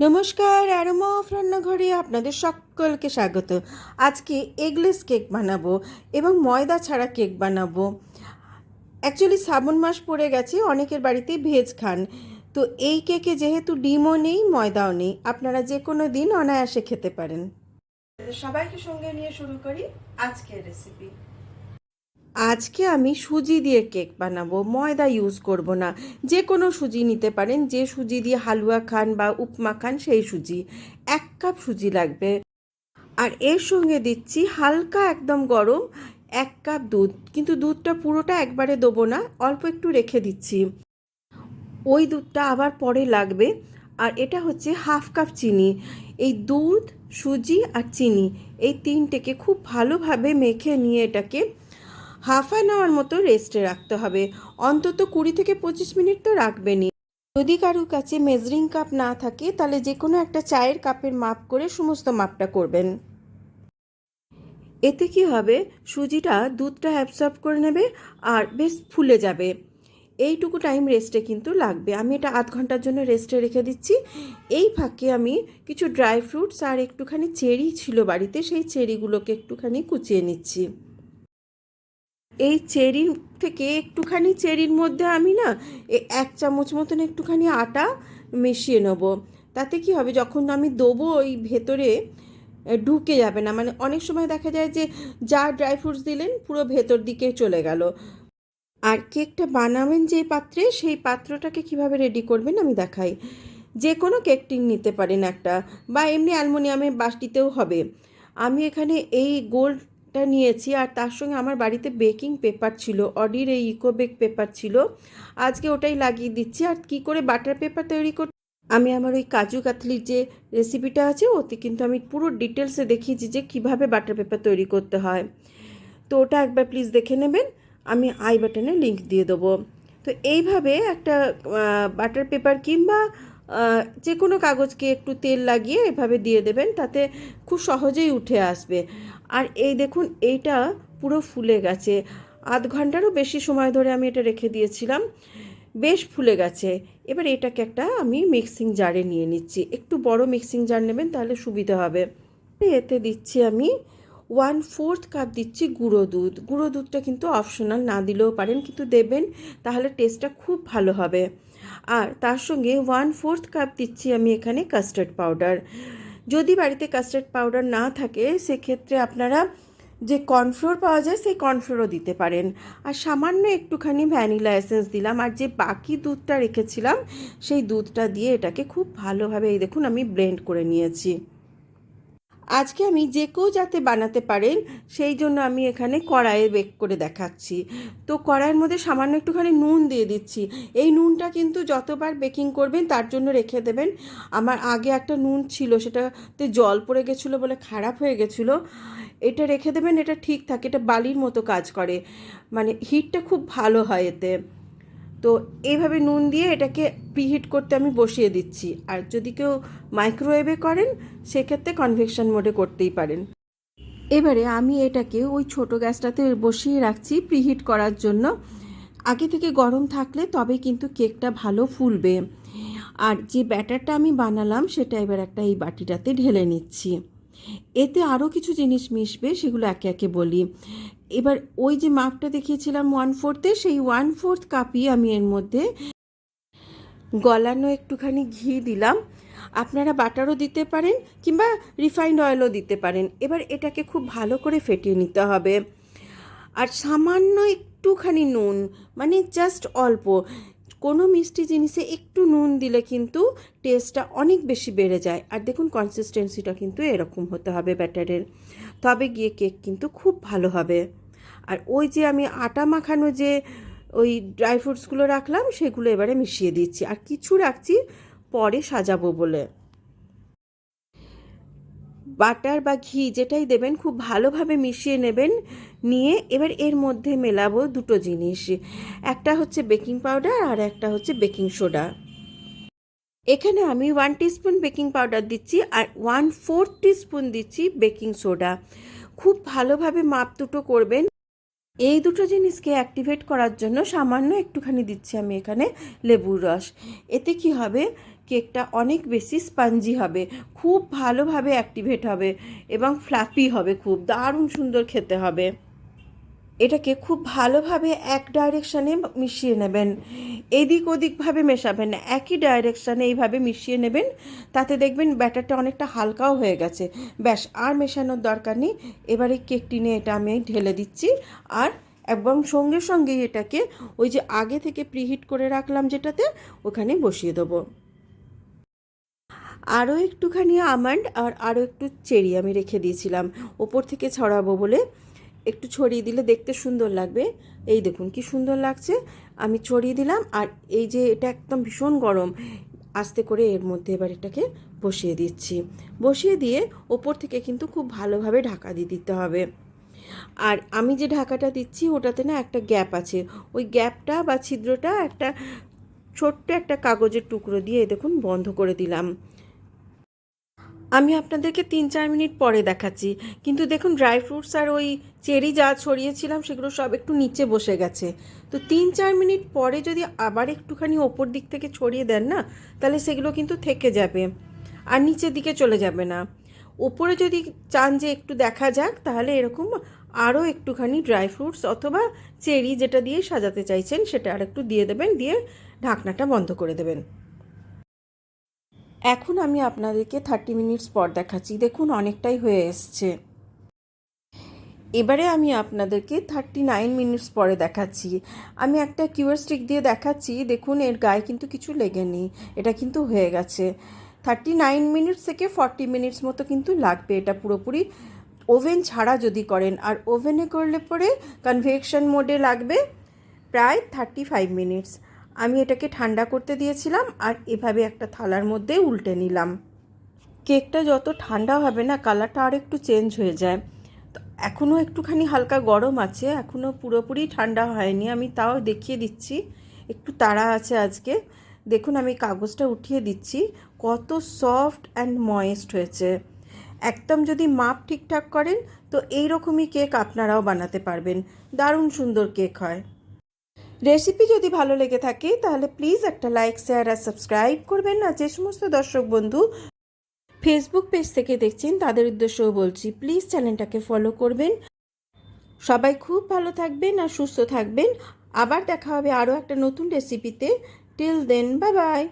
নমস্কার aroma of রান্নাঘরে আপনাদের সকলকে স্বাগত। আজকে এগলেস কেক বানাবো এবং ময়দা ছাড়া কেক বানাবো। অ্যাকচুয়ালি শ্রাবণ মাস পড়ে গেছে, অনেকের বাড়িতে ভেজ খান। তো এই কেকে যেহেতু ডিমও নেই, ময়দাও নেই, আপনারা যে কোনো দিন অনায়াসে খেতে পারেন। সবাইকে সঙ্গে নিয়ে শুরু করি আজকের রেসিপি আজকে আমি সুজি দিয়ে কেক বানাবো, ময়দা ইউজ করব না। যে কোনো সুজি নিতে পারেন, যে সুজি দিয়ে হালুয়া খান বা উপমা খান, সেই সুজি। এক কাপ সুজি লাগবে। আর এর সঙ্গে দিচ্ছি হালকা একদম গরম এক কাপ দুধ। কিন্তু দুধটা পুরোটা একবারে দেবো না, অল্প একটু রেখে দিচ্ছি। ওই দুধটা আবার পরে লাগবে। আর এটা হচ্ছে হাফ কাপ চিনি। এই দুধ, সুজি আর চিনি, এই তিনটেকে খুব ভালোভাবে মেখে নিয়ে এটাকে হাফ অ্যান আওয়ার মতো রেস্টে রাখতে হবে। অন্তত কুড়ি থেকে পঁচিশ মিনিট তো রাখবেনই। যদি কারুর কাছে মেজারিং কাপ না থাকে, তাহলে যে কোনো একটা চায়ের কাপের মাপ করে সমস্ত মাপটা করবেন। এতে কি হবে? সুজিটা দুধটা অ্যাবসর্ব করে নেবে আর বেশ ফুলে যাবে। এইটুকু টাইম রেস্টে কিন্তু লাগবে। আমি এটা আধ ঘণ্টার জন্য রেস্টে রেখে দিচ্ছি। এই ফাঁকে আমি কিছু ড্রাই ফ্রুটস আর একটুখানি চেরি ছিল বাড়িতে, সেই চেরিগুলোকে একটুখানি কুচিয়ে নিচ্ছি। এই চেরির থেকে একটুখানি চেরির মধ্যে আমি না এক চামচ মতন একটুখানি আটা মিশিয়ে নেব। তাতে কি হবে? যখন আমি দেবো, ওই ভেতরে ঢুকে যাবে না। মানে অনেক সময় দেখা যায় যে, যা ড্রাই ফ্রুটস দিলেন, পুরো ভেতর দিকে চলে গেল। আর কেকটা বানাবেন যে পাত্রে, সেই পাত্রটাকে কীভাবে রেডি করবেন আমি দেখাই। যে কোনো কেক টিন নিতে পারেন একটা, বা এমনি অ্যালমোনিয়ামের বাসটিতেও হবে। আমি এখানে এই গোল্ডটা নিয়েছি আর তার সঙ্গে আমার বাড়িতে বেকিং পেপার ছিল, অডির এই ইকো বেক পেপার ছিল। আজকে ওটাই লাগিয়ে দিচ্ছি আর কি করে বাটার পেপার তৈরি করতে আমি আমার ওই কাজু কাতলির যে রেসিপিটা আছে, ওতে কিন্তু আমি পুরো ডিটেলসে দেখিয়েছি যে কীভাবে বাটার পেপার তৈরি করতে হয়। তো ওটা একবার প্লিজ দেখে নেবেন, আমি আই বাটনে লিংক দিয়ে দেবো। তো এইভাবে একটা বাটার পেপার কিংবা যে কোনো কাগজকে একটু তেল লাগিয়ে এভাবে দিয়ে দেবেন, তাতে খুব সহজেই উঠে আসবে। আর এই দেখুন, এইটা পুরো ফুলে গেছে। আধ ঘন্টারও বেশি সময় ধরে আমি এটা রেখে দিয়েছিলাম। বেশ ফুলে গেছে। এবার এটাকে একটা আমি মিক্সিং জারে নিয়ে নিচ্ছি। একটু বড় মিক্সিং জার নেবেন, তাহলে সুবিধা হবে। এতে দিচ্ছি আমি ওয়ান ফোর্থ কাপ দিচ্ছি গুঁড়ো দুধ। গুঁড়ো দুধটা কিন্তু অপশনাল, না দিলেও পারেন, কিন্তু দেবেন, তাহলে টেস্টটা খুব ভালো হবে। আর তার সঙ্গে ওয়ান ফোর্থ কাপ দিচ্ছি আমি এখানে কাস্টার্ড পাউডার যদি বাড়িতে কাস্টার্ড পাউডার না থাকে, সেক্ষেত্রে আপনারা যে কর্নফ্লোর পাওয়া যায়, সেই কর্নফ্লোরও দিতে পারেন। আর সামান্য একটুখানি ভ্যানিলা এসেন্স দিলাম, আর যে বাকি দুধটা রেখেছিলাম, সেই দুধটা দিয়ে এটাকে খুব ভালোভাবে, এই দেখুন আমি ব্লেন্ড করে নিয়েছি। আজকে আমি যে কেউ যাতে বানাতে পারেন, সেই জন্য আমি এখানে কড়াইয়ে বেক করে দেখাচ্ছি। তো কড়াইয়ের মধ্যে সামান্য একটুখানি নুন দিয়ে দিচ্ছি। এই নুনটা কিন্তু যতবার বেকিং করবেন, তার জন্য রেখে দেবেন। আমার আগে একটা নুন ছিল, সেটাতে জল পড়ে গেছিল বলে খারাপ হয়ে গেছিল। এটা রেখে দেবেন, এটা ঠিক থাকে, এটা বালির মতো কাজ করে। মানে হিটটা খুব ভালো হয় এতে। তো এইভাবে নুন দিয়ে এটাকে প্রিহিট করতে আমি বসিয়ে দিচ্ছি। আর যদি কেউ মাইক্রোওয়েভে করেন, সেক্ষেত্রে কনভেকশন মোডে করতেই পারেন। এবারে আমি এটাকে ওই ছোট গ্যাসটাতে বসিয়ে রাখছি প্রিহিট করার জন্য। আগে থেকে গরম থাকলে তবে কিন্তু কেকটা ভালো ফুলবে। আর যে ব্যাটারটা আমি বানালাম, সেটা এবার একটা এই বাটিটাতে ঢেলে নিচ্ছি। এতে আরও কিছু জিনিস মিশবে, সেগুলো একে একে বলি। এবার ওই যে মাপটা দেখিয়েছিলাম ওয়ান ফোর্থে সেই ওয়ান ফোর্থ কাপই আমি এর মধ্যে গলানো একটুখানি ঘি দিলাম। আপনারা বাটারও দিতে পারেন কিংবা রিফাইন্ড অয়েলও দিতে পারেন। এবার এটাকে খুব ভালো করে ফেটিয়ে নিতে হবে। আর সামান্য একটুখানি নুন মানে জাস্ট অল্প। কোনো মিষ্টি জিনিসে একটু নুন দিলে কিন্তু টেস্টটা অনেক বেশি বেড়ে যায়। আর দেখুন কনসিস্টেন্সিটা কিন্তু এরকম হতে হবে ব্যাটারের তবে গিয়ে কেক কিন্তু খুব ভালো হবে। আর ওই যে আমি আটা মাখানো যে ওই ড্রাই ফ্রুটসগুলো রাখলাম, সেগুলো এবারে মিশিয়ে দিচ্ছি। আর কিছু রাখছি পরে সাজাবো বলে। বাটার বা ঘি যেটাই দেবেন, খুব ভালোভাবে মিশিয়ে নেবেন। নিয়ে এবার এর মধ্যে মেলাবো দুটো জিনিস। একটা হচ্ছে বেকিং পাউডার আর একটা হচ্ছে বেকিং সোডা। এখানে আমি ওয়ান টিস্পুন বেকিং পাউডার দিচ্ছি আর ওয়ান ফোর্থ টিস্পুন দিচ্ছি বেকিং সোডা খুব ভালোভাবে মাপ দুটো করবেন। এই দুটো জিনিসকে অ্যাক্টিভেট করার জন্য সামান্য একটুখানি দিচ্ছি আমি এখানে লেবুর রস। এতে কি হবে? কেকটা অনেক বেশি স্পঞ্জি হবে, খুব ভালোভাবে অ্যাক্টিভেট হবে এবং ফ্লাফি হবে, খুব দারুণ সুন্দর খেতে হবে। এটাকে খুব ভালোভাবে এক ডাইরেকশানে মিশিয়ে নেবেন। এদিক ওদিকভাবে মেশাবেন না একই ডাইরেকশানে এইভাবে মিশিয়ে নেবেন, তাতে দেখবেন ব্যাটারটা অনেকটা হালকাও হয়ে গেছে। ব্যাস, আর মেশানোর দরকার নেই। এবারে কেক টিনে এটা আমি ঢেলে দিচ্ছি। আর এবং সঙ্গে সঙ্গেই এটাকে ওই যে আগে থেকে প্রিহিট করে রাখলাম যেটাতে, ওখানে বসিয়ে দেবো। আরও একটুখানি আমান্ড আর আরও একটু চেরি আমি রেখে দিয়েছিলাম। ওপর থেকে ছড়াবো বলে। একটু ছড়িয়ে দিলে দেখতে সুন্দর লাগবে। এই দেখুন কি সুন্দর লাগছে। আমি ছড়িয়ে দিলাম আর এই যে এটা একদম ভীষণ গরম, আস্তে করে এর মধ্যে এবার এটাকে বসিয়ে দিচ্ছি। বসিয়ে দিয়ে ওপর থেকে কিন্তু খুব ভালোভাবে ঢাকা দিয়ে দিতে হবে। আর আমি যে ঢাকাটা দিচ্ছি ওটাতে না একটা গ্যাপ আছে। ওই গ্যাপটা বা ছিদ্রটা একটা ছোট্ট একটা কাগজের টুকরো দিয়ে দেখুন বন্ধ করে দিলাম। আমি আপনাদেরকে তিন চার মিনিট পরে দেখাচ্ছি। কিন্তু দেখুন ড্রাই ফ্রুটস আর ওই চেরি যা ছড়িয়েছিলাম, সেগুলো সব একটু নিচে বসে গেছে। তো তিন চার মিনিট পরে যদি আবার একটুখানি ওপর দিক থেকে ছড়িয়ে দেন না, তাহলে সেগুলো কিন্তু থেকে যাবে আর নিচের দিকে চলে যাবে না। ওপরে যদি চান যে একটু দেখা যাক, তাহলে এরকম আরও একটুখানি ড্রাই ফ্রুটস অথবা চেরি যেটা দিয়ে সাজাতে চাইছেন, সেটা আর একটু দিয়ে দেবেন, দিয়ে ঢাকনাটা বন্ধ করে দেবেন। এখন আমি আপনাদেরকে থার্টি মিনিটস পর দেখাচ্ছি। দেখুন, অনেকটাই হয়ে এসছে। এবারে আমি আপনাদেরকে থার্টি নাইন মিনিটস পরে দেখাচ্ছি। আমি একটা কিউআর স্টিক দিয়ে দেখাচ্ছি। দেখুন, এর গায়ে কিন্তু কিছু লেগেনি। এটা কিন্তু হয়ে গেছে। থার্টি নাইন মিনিটস থেকে ফর্টি মিনিটস মতো কিন্তু লাগবে। এটা পুরোপুরি ওভেন ছাড়া যদি করেন। আর ওভেনে করলে পরে কনভেকশন মোডে লাগবে প্রায় থার্টি ফাইভ মিনিটস আমি এটাকে ঠান্ডা করতে দিয়েছিলাম আর এভাবে একটা থালার মধ্যে উল্টে নিলাম। কেকটা যত ঠান্ডা হবে না, কালারটা আর একটু চেঞ্জ হয়ে যায়। তো এখনও একটুখানি হালকা গরম আছে এখনও পুরোপুরি ঠান্ডা হয়নি। আমি তাও দেখিয়ে দিচ্ছি, একটু তাড়া আছে আজকে। দেখুন, আমি কাগজটা উঠিয়ে দিচ্ছি। কত সফট অ্যান্ড ময়েস্ট হয়েছে। একদম যদি মাপ ঠিকঠাক করেন, তো এই রকমই কেক আপনারাও বানাতে পারবেন। দারুণ সুন্দর কেক হয়। রেসিপি যদি ভালো লেগে থাকে, তাহলে প্লিজ একটা লাইক শেয়ার আর সাবস্ক্রাইব করবেন। না যে সমস্ত দর্শক বন্ধু ফেসবুক পেজ থেকে দেখছেন, তাদের উদ্দেশ্যও বলছি প্লিজ চ্যানেলটাকে ফলো করবেন। সবাই খুব ভালো থাকবেন আর সুস্থ থাকবেন। আবার দেখা হবে আরও একটা নতুন রেসিপিতে টিল দেন বাই বাই